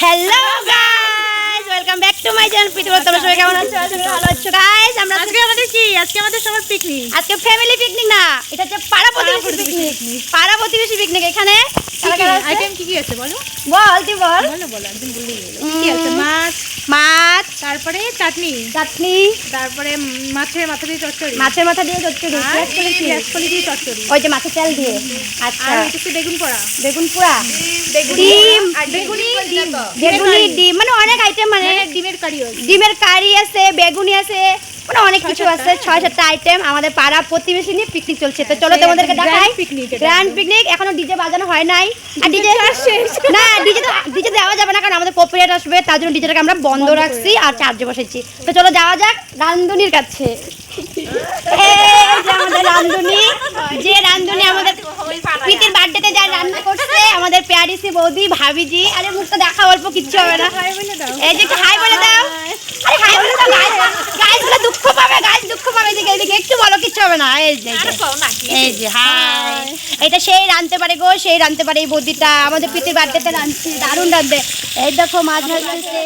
Hello guys welcome back to my channel পৃথিবী তোমরা সবাই কেমন আছো? আজকে ভালো আছো। গাইস আমরা আজকে আমাদের কি? আজকে আমাদের সবার পিকনিক আজকে ফ্যামিলি পিকনিক না এটা হচ্ছে পাড়া প্রতিবেশী পিকনিক পাড়া প্রতিবেশী পিকনিক এখানে? আইটেম কি কি আছে বলো? বল তুই বল। বলো বলো একদিন কি কি আছে? মাছ। মাছ। তারপরে চাটনি। চাটনি। তারপরে মাছের মাথা দিয়ে চচ্চড়ি। মাছের মাথা দিয়ে চচ্চড়ি দিয়ে। চচ্চড়ি। ওই যে মাছের তেল দিয়ে। আচ্ছা। আর বেগুন পোড়া। বেগুন পোড়া। ডিম। বেগুনি ডিম। বেগুনি ডিম। মানে অনেক আইটেম মানে মানে ডিমের কারি আছে। ডিমের কারি আছে বেগুনি আছে মানে অনেক কিছু আছে ছয় সাতটা আইটেম আমাদের পাড়া প্রতিবেশী নিয়ে পিকনিক চলছে। তো চলো সেই তোমাদেরকে দেখাই। গ্র্যান্ড পিকনিক এখনও ডিজে বাজানো হয় নাই। আর ডিজে না ডিজে তো ডিজে দেওয়া যাবে না কারণ আমাদের কপিরাইট আসবে তার জন্য ডিজেটাকে আমরা বন্ধ রাখছি আর চার্জে বসেছি তো চলো যাওয়া যাক রান্ধুনির কাছে। আমাদের রান্ধুনি যে রান্ধুনি আমাদের প্রীতির বার্থডেতে যা রান্না করছে আমাদের প্যারিসি বৌদি ভাবিজি আরে মুখটা দেখা অল্প কিচ্ছু হবে না। এই যে একটু হাই বলে দাও। আরে হাই বলে দাও গাইস দুঃখ পাবে গাইস দুঃখ পাবে এদিকে এদিকে। একটু বলো কিচ্ছু হবে না। এই যে এই যে। হাই এটা সেই রানতে পারে গো সেই রানতে পারে এই বৌদিটা। আমাদের প্রীতির বার্থডেতে রাঁধছে দারুণ রাঁধবে। এই দেখো মাছ ভাজছে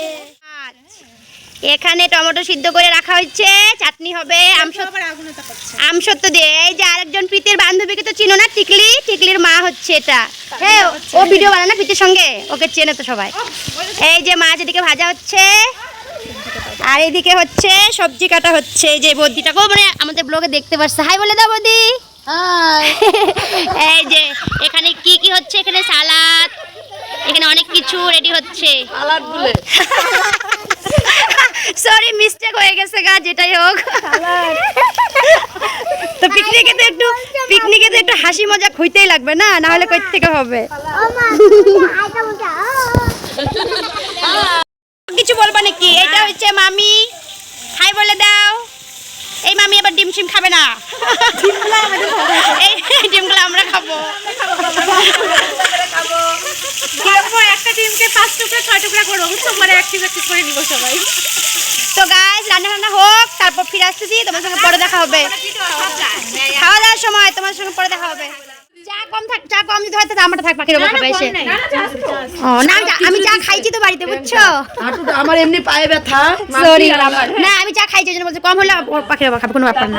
এখানে টমেটো সিদ্ধ করে রাখা হচ্ছে চাটনি হবে আমসত্ব দিয়ে। এই যে আরেকজন প্রীতির চিনো না? টিকলি টিকলির মা হচ্ছে এটা। হ্যাঁ ও ভিডিও বানায় না প্রীতির সঙ্গে? ওকে চেনে তো সবাই। এই যে মাছ এদিকে ভাজা হচ্ছে আর এদিকে হচ্ছে সবজি কাটা হচ্ছে। যে বদ্দিটাকেও মানে আমাদের ব্লগে দেখতে পাচ্ছে হাই বলে দাও বদি। এই যে এখানে কি কি হচ্ছে? এখানে সালাদ এখানে অনেক কিছু রেডি হচ্ছে। সালাদ বলে সরি মিস্টেক হয়ে গেছে গা যেটাই হোক। তো পিকনিকে তো একটু পিকনিকে তো একটু হাসি মজা হইতেই লাগবে না? না হলে কই থেকে হবে? কিছু বলবা নাকি? এটা হচ্ছে মামি। হাই বলে দাও। এই মামি আবার ডিম সিম খাবে না? এই ডিমগুলো আমরা খাব। একটা ডিমকে পাঁচ টুকরা ছয় টুকরা করব বুঝছ? মানে এক পিস করে নিবো সবাই। তো হোক আসতেছি তোমার সঙ্গে পরে দেখা হবে। খাওয়া দাওয়ার সময় তোমার সঙ্গে পরে দেখা হবে। চা কম থাক চা কম যদি হয় তাহলে আমারটা থাক পাখির ওপর খাবে এসে। ও না আমি চা খাইছি তো বাড়িতে বুঝছ? আমার এমনি পায়ে ব্যথা সরি না আমি চা খাইছি জন্য বলছি কম হলে পাখিরা পাখির খাবে কোনো ব্যাপার না।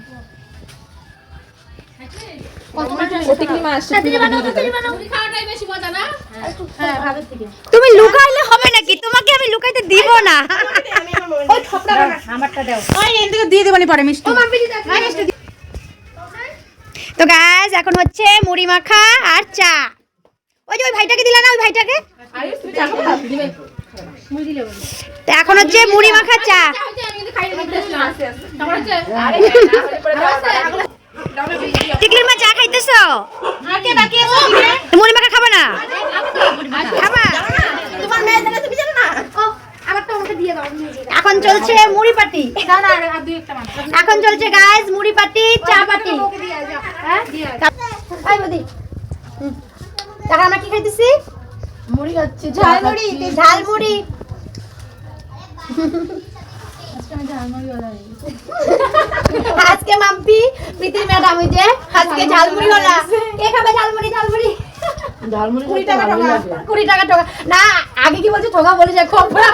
তুমি লুকাইলে হবে নাকি তোমাকে আমি লুকাইতে দিব না দিয়ে দেবানি পরে মিষ্টি তো গাইস এখন হচ্ছে মুড়ি মাখা আর চা ওই যে ওই ভাইটাকে দিলা না ওই ভাইটাকে তো এখন হচ্ছে মুড়ি মাখা চা টিকলির মা চা খাইতেছো? মুড়ি মাখা খাবে না? খাবা? এখন চলছে মুড়ি পাটি এখন চলছে গাইস মুড়ি পাটি চা পাটি হ্যাঁ। এখন আমরা কি খাইতেছি? মুড়ি খাচ্ছি ঝালমুড়ি ঝালমুড়ি। আজকে মাম্পি প্রীতির ম্যাডাম ওই যে আজকে ঝালমুড়ি হলা। কে খাবে ঝালমুড়ি ঝালমুড়ি কুড়ি টাকা কুড়ি টাকা টোকা না আগে কি বলছে? ঠোকা বলে যে খোপড়া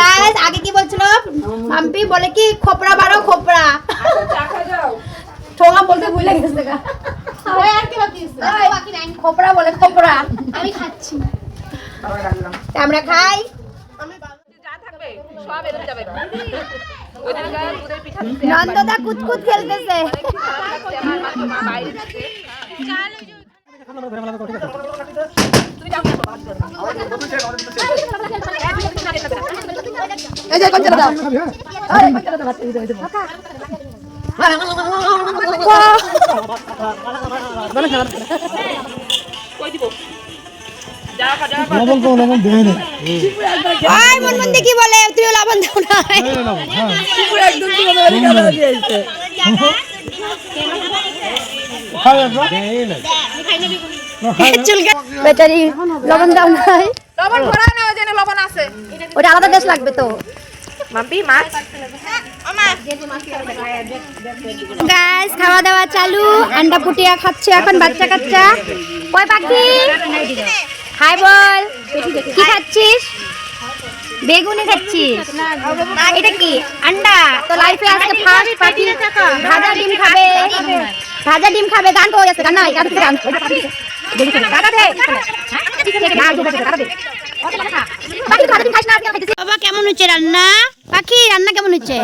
গাইস আগে কি বলছিল? মাম্পি বলে কি খোপড়া বারো খোপড়া ঠোঙা বলতে ভুলে গেছে গা। আর কি বাকি আছে? বাকি নাই। খোপড়া বলে খোপড়া আমি খাচ্ছি। আমরা খাই। নন্দদা কুতকুত খেলতেছে। এই যে কোন দাও লবণ লবণ দেয় না। ওই মন মন কি বলে? তুইও লবণ দাও না। একদম পুরো মেরে গেল দিয়েছে খাই একবার। চুলকা বেচারি লবণ দাও নাই লবণ ভরা না ওই লবণ আছে। ওটা আলাদা লাগবে তো। মাম্পি মাছ গাইস খাওয়া দাওয়া চালু। আন্ডা পুটিয়া খাচ্ছে এখন বাচ্চা কাচ্চা। কয় পাখি? হাই বল। কি খাচ্ছিস? বেগুনি খাচ্ছিস। এটা কি? আন্ডা? তো লাইফে আজকে ফার্স্ট পার্টি ভাজা ডিম খাবে। ভাজা ডিম খাবে। গান তো আছে গান নাই। গান গান। বাবা, কেমন হচ্ছে রান্না? পাখি রান্না কেমন হচ্ছে?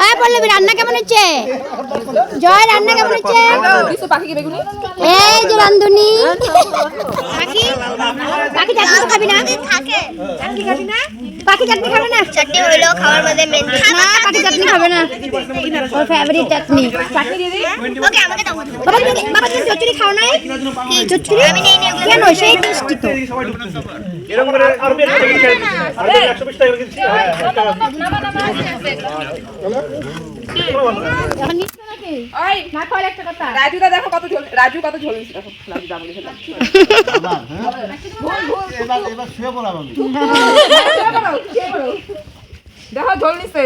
ওই পল্লবী রান্না কেমন হচ্ছে? জয় রান্না কেমন হচ্ছে? এই যে রান্ধুনি পাখি? পাখি চাটনি তো খাবি না চাটনি খাবি না পাখি চাটনি খাবে না চাটনি হইল খাওয়ার মধ্যে মেন না পাখি চাটনি খাবে না ওর ফেভারিট চাটনি চাটনি দিই ওকে আমাকে দাও বাবা তুমি বাবা তুমি চচ্চড়ি খাও নাই কি চচ্চড়ি আমি নেই নেই কেন সেই টেস্টি তো এরকম করে আরও বেশি টাকা দিচ্ছি আরও একশো বিশ টাকা দিচ্ছি রাজুদা দেখো কত ঝোল রাজু কত ঝোল দিচ্ছে দেখো রাজু দা বলে ফেললাম। এবার এবার শুয়ে পড়াবো আমি। দেখো ঝোল নিচ্ছে